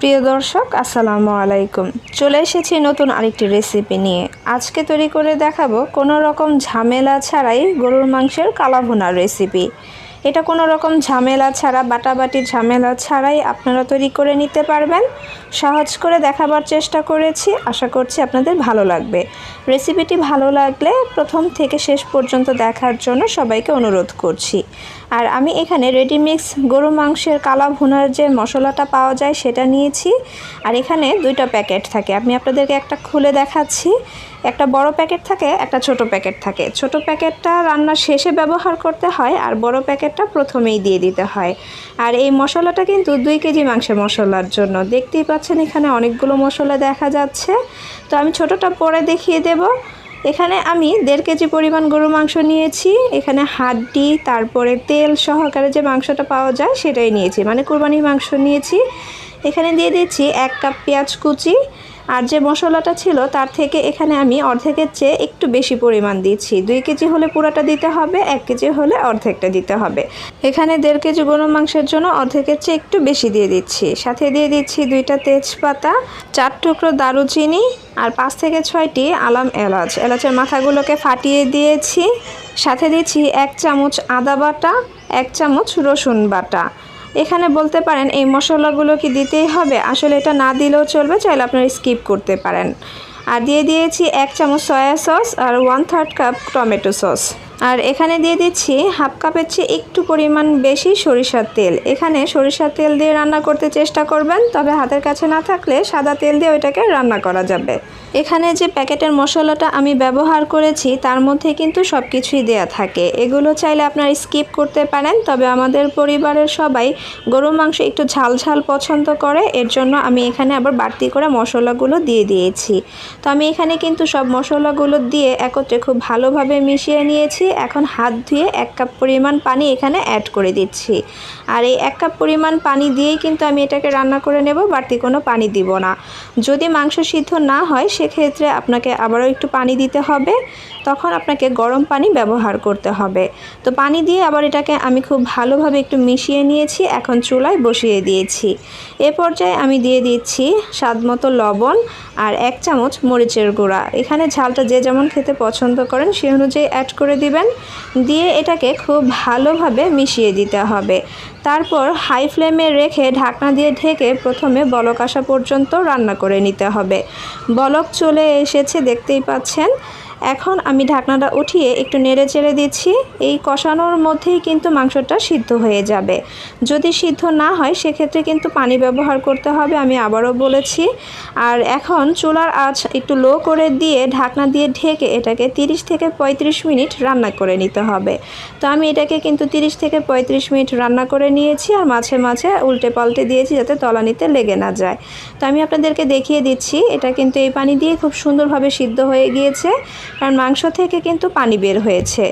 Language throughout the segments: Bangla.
প্রিয় দর্শক, আসসালামু আলাইকুম। চলে এসেছি নতুন আরেকটি রেসিপি নিয়ে। আজকে তৈরি করে দেখাবো কোনো রকম ঝামেলা ছাড়াই গরুর মাংসের কালাভুনার রেসিপি এটা কোনো রকম ঝামেলা ছাড়া বাটাবাটির ঝামেলা ছাড়াই আপনারা তৈরি করে নিতে পারবেন। সহজ করে দেখাবার চেষ্টা করেছি, আশা করছি আপনাদের ভালো লাগবে। রেসিপিটি ভালো লাগলে প্রথম থেকে শেষ পর্যন্ত দেখার জন্য সবাইকে অনুরোধ করছি। আর আমি এখানে রেডিমিক্স গরু মাংসের কালা ভুনার যে মশলাটা পাওয়া যায় সেটা নিয়েছি। আর এখানে দুইটা প্যাকেট থাকে। আমি আপনাদেরকে একটা খুলে দেখাচ্ছি। একটা বড় প্যাকেট থাকে, একটা ছোট প্যাকেট থাকে। ছোট প্যাকেটটা রান্নার শেষে ব্যবহার করতে হয় আর বড় প্যাকেটটা প্রথমেই দিয়ে দিতে হয়। আর এই মশলাটা কিন্তু দুই কেজি মাংসের মশলার জন্য। দেখতেই পাচ্ছেন এখানে অনেকগুলো মশলা দেখা যাচ্ছে। তো আমি ছোটটা পরে দেখিয়ে দেব। এখানে আমি দেড় কেজি পরিমাণ গরু মাংস নিয়েছি। এখানে হাড্ডি, তারপরে তেল সহকারে যে মাংসটা পাওয়া যায় সেটাই নিয়েছি। মানে কুরবানির মাংস নিয়েছি। এখানে দিয়ে দিচ্ছি এক কাপ পেঁয়াজ কুচি। আর যে মশলাটা ছিল, তার থেকে এখানে আমি অর্ধেকের চেয়ে একটু বেশি পরিমাণ দিচ্ছি। দুই কেজি হলে পুরোটা দিতে হবে, এক কেজি হলে অর্ধেকটা দিতে হবে। এখানে দেড় কেজি গরু মাংসের জন্য অর্ধেকের চেয়ে একটু বেশি দিয়ে দিচ্ছি। সাথে দিয়ে দিচ্ছি দুইটা তেজপাতা, চার টুকরো দারুচিনি আর পাঁচ থেকে ছয়টি আলাম এলাচ। এলাচের মাথাগুলোকে ফাটিয়ে দিয়েছি। সাথে দিচ্ছি এক চামচ আদা বাটা, এক চামচ রসুন বাটা। এখানে বলতে পারেন, এই মশলাগুলো কি দিতেই হবে? আসলে এটা না দিলেও চলবে, চাইলে আপনারা স্কিপ করতে পারেন। আর দিয়ে দিয়েছি এক চামচ সয়া সস আর one third cup tomato sauce আর এখানে দিয়ে দিচ্ছি হাফ কাপের চেয়ে একটু পরিমাণ বেশি সরিষার তেল। এখানে সরিষার তেল দিয়ে রান্না করতে চেষ্টা করবেন, তবে হাতের কাছে না থাকলে সাদা তেল দিয়ে ওইটাকে রান্না করা যাবে। এখানে যে প্যাকেটের মশলাটা আমি ব্যবহার করেছি, তার মধ্যে কিন্তু সব কিছুই দেয়া থাকে। এগুলো চাইলে আপনারা স্কিপ করতে পারেন, তবে আমাদের পরিবারের সবাই গরু মাংস একটু ঝাল ঝাল পছন্দ করে, এর জন্য আমি এখানে আবার বাড়তি করে মশলাগুলো দিয়ে দিয়েছি। তো আমি এখানে কিন্তু সব মশলাগুলো দিয়ে একত্রে খুব ভালোভাবে মিশিয়ে নিয়েছি। এখন হাত ধুয়ে এক কাপ পরিমাণ পানি এখানে অ্যাড করে দিচ্ছি। আর এই এক কাপ পরিমাণ পানি দিয়েই কিন্তু আমি এটাকে রান্না করে নেব, বাড়তি কোনো পানি দিব না। যদি মাংস সিদ্ধ না হয় সেক্ষেত্রে আপনাকে আবারও একটু পানি দিতে হবে। তখন আপনাকে গরম পানি ব্যবহার করতে হবে। তো পানি দিয়ে আবার এটাকে আমি খুব ভালোভাবে একটু মিশিয়ে নিয়েছি, এখন চুলায় বসিয়ে দিয়েছি। এ পর্যায়ে আমি দিয়ে দিচ্ছি স্বাদ মতো লবণ আর এক চামচ মরিচের গুঁড়া। এখানে ঝালটা যে যেমন খেতে পছন্দ করেন, সে অনুযায়ী অ্যাড করে দিবেন। দিয়ে এটাকে খুব ভালোভাবে মিশিয়ে দিতে হবে। তারপর হাই ফ্লেমে রেখে ঢাকনা দিয়ে ঢেকে প্রথমে বলক আসা পর্যন্ত রান্না করে নিতে হবে। বলক চলে এসেছে, দেখতেই পাচ্ছেন। এখন আমি ঢাকনাটা উঠিয়ে একটু নেড়ে চেড়ে দিচ্ছি। এই কষানোর মধ্যেই কিন্তু মাংসটা সিদ্ধ হয়ে যাবে। যদি সিদ্ধ না হয়, সেক্ষেত্রে কিন্তু পানি ব্যবহার করতে হবে, আমি আবারও বলেছি। আর এখন চুলার আঁচ একটু লো করে দিয়ে ঢাকনা দিয়ে ঢেকে এটাকে 30 থেকে 35 মিনিট রান্না করে নিতে হবে। তো আমি এটাকে কিন্তু 30 থেকে 35 মিনিট রান্না করে নিয়েছি আর মাঝে মাঝে উল্টে পাল্টে দিয়েছি যাতে তলানিতে লেগে না যায়। তো আমি আপনাদেরকে দেখিয়ে দিচ্ছি, এটা কিন্তু এই পানি দিয়ে খুব সুন্দরভাবে সিদ্ধ হয়ে গিয়েছে। কারণ মাংস থেকে কিন্তু পানি বের হয়েছে।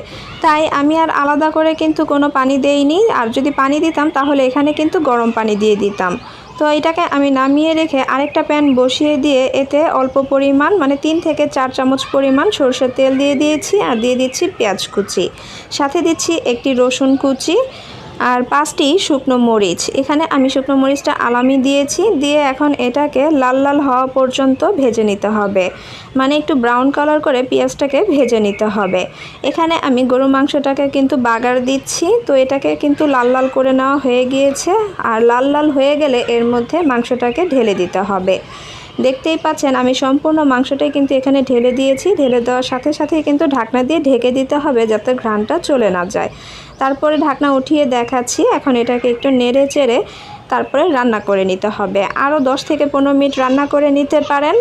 তাই আমি আর আলাদা করে কিন্তু কোনো পানি দেইনি। আর যদি পানি দিতাম, তাহলে এখানে কিন্তু গরম পানি দিয়ে দিতাম। তো এটাকে আমি নামিয়ে রেখে আরেকটা প্যান বসিয়ে দিয়ে এতে অল্প পরিমাণ মানে তিন থেকে চার চামচ পরিমাণ সরষের তেল দিয়ে দিয়েছি আর দিয়ে দিচ্ছি পেঁয়াজ কুচি। সাথে দিচ্ছি একটি রসুন কুচি আর পাঁচটি শুকনো মরিচ। এখানে আমি শুকনো মরিচটা আলামি দিয়েছি, দিয়ে এখন এটাকে লাল লাল হওয়া পর্যন্ত ভেজে নিতে হবে। মানে একটু ব্রাউন কালার করে পেঁয়াজটাকে ভেজে নিতে হবে। এখানে আমি গরু মাংসটাকে কিন্তু বাগার দিচ্ছি, তো এটাকে কিন্তু লাল লাল করে নেওয়া হয়ে গিয়েছে, আর লাল লাল হয়ে গেলে এর মধ্যে মাংসটাকে ঢেলে দিতে হবে। দেখতেই পাচ্ছেন, আমি সম্পূর্ণ মাংসটাই কিন্তু এখানে ঢেলে দিয়েছি। ঢেলে দেওয়ার সাথে সাথেই কিন্তু ঢাকনা দিয়ে ঢেকে দিতে হবে যাতে ঘ্রাণটা চলে না যায়। তারপরে ঢাকনা উঠিয়ে দেখাচ্ছি। এখন এটাকে একটু নেড়ে চেড়ে তারপরে রান্না করে নিতে হবে। আরও দশ থেকে পনেরো মিনিট রান্না করে নিতে পারেন।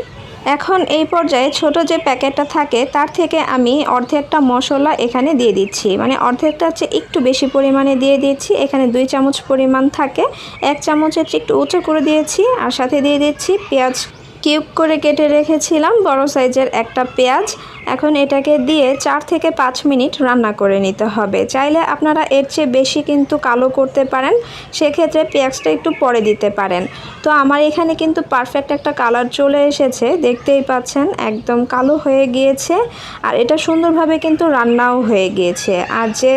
এখন এই পর্যায়ে ছোট যে প্যাকেটটা থাকে, তার থেকে আমি অর্ধেকটা মশলা এখানে দিয়ে দিচ্ছি। মানে অর্ধেকটা হচ্ছে একটু বেশি পরিমাণে দিয়ে দিচ্ছি। এখানে দুই চামচ পরিমাণ থাকে। এক চামচের একটু উঁচু করে দিয়েছি। আর সাথে দিয়ে দিচ্ছি পেঁয়াজ কিউব করে কেটে রেখেছিলাম, বড় সাইজের একটা পেঁয়াজ। এখন এটাকে দিয়ে চার থেকে পাঁচ মিনিট রান্না করে নিতে হবে। চাইলে আপনারা এর চেয়ে বেশি কিন্তু কালো করতে পারেন, সেক্ষেত্রে পেঁয়াজটা একটু পরে দিতে পারেন। তো আমার এখানে কিন্তু পারফেক্ট একটা কালার চলে এসেছে, দেখতেই পাচ্ছেন, একদম কালো হয়ে গিয়েছে। আর এটা সুন্দরভাবে কিন্তু রান্নাও হয়ে গিয়েছে। আর যে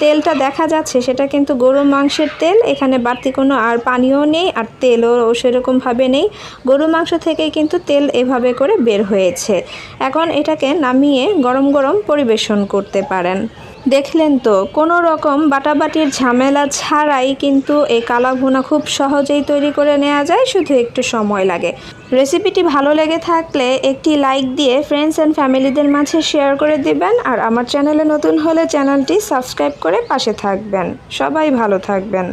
তেলটা দেখা যাচ্ছে, সেটা কিন্তু গরুর মাংসের তেল। এখানে বাড়তি কোনো আর পানিও নেই, আর তেলও সেরকমভাবে নেই। গরু মাংস থেকেই কিন্তু তেল এভাবে করে বের হয়েছে। এখন এটাকে নামিয়ে গরম গরম পরিবেশন করতে পারেন। দেখলেন তো, কোনো রকম বাটাবাটির ঝামেলা ছাড়াই কিন্তু এই কালা ভুনা খুব সহজেই তৈরি করে নেওয়া যায়, শুধু একটু সময় লাগে। রেসিপিটি ভালো লেগে থাকলে একটি লাইক দিয়ে ফ্রেন্ডস অ্যান্ড ফ্যামিলিদের মাঝে শেয়ার করে দিবেন আর আমার চ্যানেলে নতুন হলে চ্যানেলটি সাবস্ক্রাইব করে পাশে থাকবেন। সবাই ভালো থাকবেন।